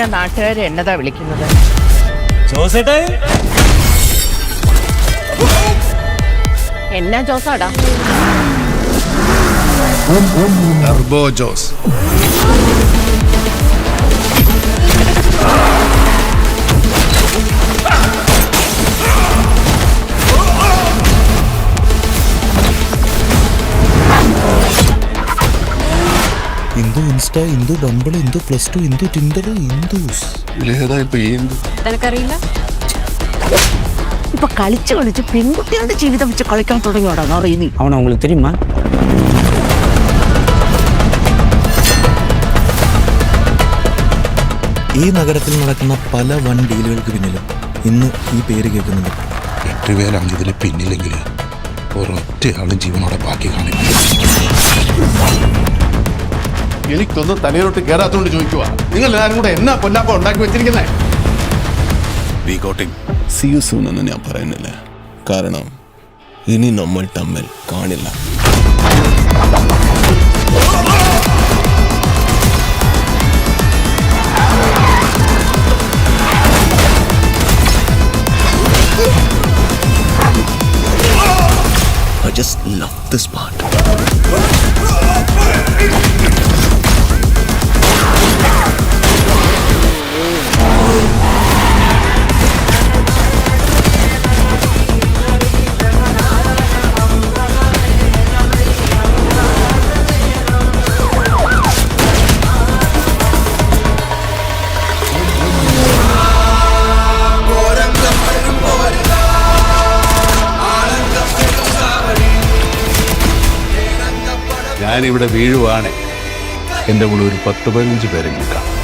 പിന്നെ നാട്ടുകാർ എന്നതാ വിളിക്കുന്നത്? എന്നാ ജോസാടാ? Turbo Jose. Indu insta Indu bumble Indu plus two Indu tinder Indu's ഇതിലേതാ ഇപ്പൊ ഈ എന്ത് നിനക്കറിയില്ല ഇപ്പൊ കളിച്ച് കളിച്ച് പെൺകുട്ടികളുടെ ജീവിതം വെച്ച് കളിക്കാൻ തുടങ്ങിയോടാ അറിയുന്നു அவனை உங்களுக்கு தெரியுமா ഈ നഗരത്തിൽ നടക്കുന്ന പല വൺ ഡീലുകൾക്ക് പിന്നിലും ഇന്ന് ഈ പേര് കേൾക്കുന്നുണ്ട് എട്ടുപേരാണ് ഇതിൽ പിന്നില്ലെങ്കിൽ ഒരൊറ്റയാളും ജീവനോടെ ബാക്കി കാണില്ല എനിക്കൊന്നും തലയിലോട്ട് കയറാത്തോണ്ട് ചോദിക്കുക നിങ്ങൾ എല്ലാവരും കൂടെ എന്നാ പൊന്നാപ്പ ഉണ്ടാക്കി വെച്ചിരിക്കുന്നേ? We getting see you soon എന്ന് ഞാൻ പറയുന്നില്ല. കാരണം ഇനി നമ്മൾ തമ്മിൽ കാണില്ല. I just love this part. ഞാനിവിടെ വീഴുവാണ്. എന്റെ കൂടെ ഒരു പത്ത് പതിനഞ്ച് പേരെ നിൽക്കാം.